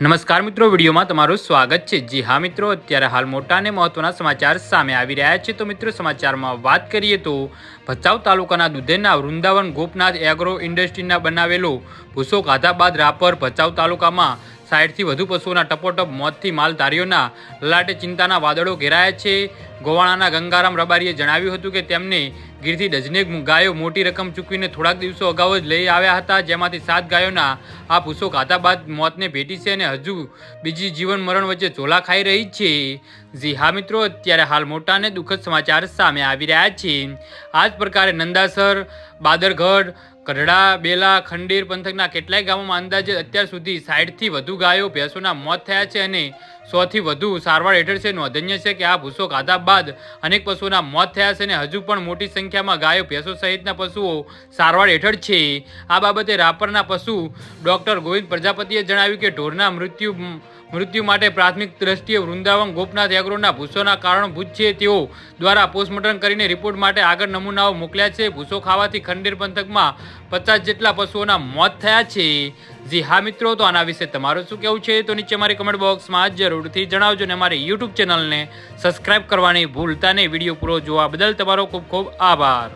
નમસ્કાર મિત્રો, વિડીયોમાં તમારું સ્વાગત છે. જી હા મિત્રો, અત્યારે હાલ મોટા અને મહત્વના સમાચાર સામે આવી રહ્યા છે. તો મિત્રો, સમાચારમાં વાત કરીએ તો ભચાઉ તાલુકાના દુધેના વૃંદાવન ગોપનાથ એગ્રો ઇન્ડસ્ટ્રીના બનાવેલો ભૂસો ખાધા બાદ રાપર ભચાઉ તાલુકામાં સાઠથી વધુ પશુઓના ટપોટપ, મોતથી માલધારીઓના લલાટે ચિંતાના વાદળો ઘેરાયા છે. ગોવાણાના ગંગારામ રબારીએ જણાવ્યું હતું કે તેમને ગીરથી ડઝનેક ગાયો મોટી રકમ ચૂકવીને થોડાક દિવસો અગાઉ જ લઈ આવ્યા હતા. જેમાંથી સાત ગાયોના આ ભૂસો ખાધા બાદ મોતને ભેટી છે અને હજુ બીજી જીવન મરણ વચ્ચે ઝોલા ખાઈ રહી છે. જી હા મિત્રો, અત્યારે હાલ મોટા અને દુઃખદ સમાચાર સામે આવી રહ્યા છે. આ જ પ્રકારે નંદાસર, બાદરગઢ કઢડા, બેલા, ખંડેર પંથકના કેટલાય ગામોમાં અંદાજે અત્યાર સુધી સાઠથી વધુ ગાયો ભેંસોના મોત થયા છે અને સોથી વધુ સારવાર હેઠળ છે. નોંધનીય છે કે આ ભૂસો ખાધા બાદ અનેક પશુઓના મોત થયા છે અને હજુ પણ મોટી સંખ્યામાં ગાયો ભેંસો સહિતના પશુઓ સારવાર હેઠળ છે. આ બાબતે રાપરના પશુ ડોક્ટર ગોવિંદ પ્રજાપતિએ જણાવ્યું કે ઢોરના મૃત્યુ મૃત્યુ માટે પ્રાથમિક દ્રષ્ટિએ વૃંદાવન, ગોપનાથ એગ્રોના ભૂસોના કારણભૂત છે. તેઓ દ્વારા પોસ્ટમોર્ટમ કરીને રિપોર્ટ માટે આગળ નમૂનાઓ મોકલ્યા છે. ભૂસો ખાવાથી ખંડેર પંથકમાં પચાસ જેટલા પશુઓના મોત થયા છે. જી હા મિત્રો, તો આના વિશે તમારું શું કહેવું છે? તો નીચે મારી કમેન્ટ બોક્સમાં જરૂરથી જણાવજો ને મારી યુટ્યુબ ચેનલને સબસ્ક્રાઇબ કરવાની ભૂલતા નહીં. વીડિયો પૂરો જોવા બદલ તમારો ખૂબ ખૂબ આભાર.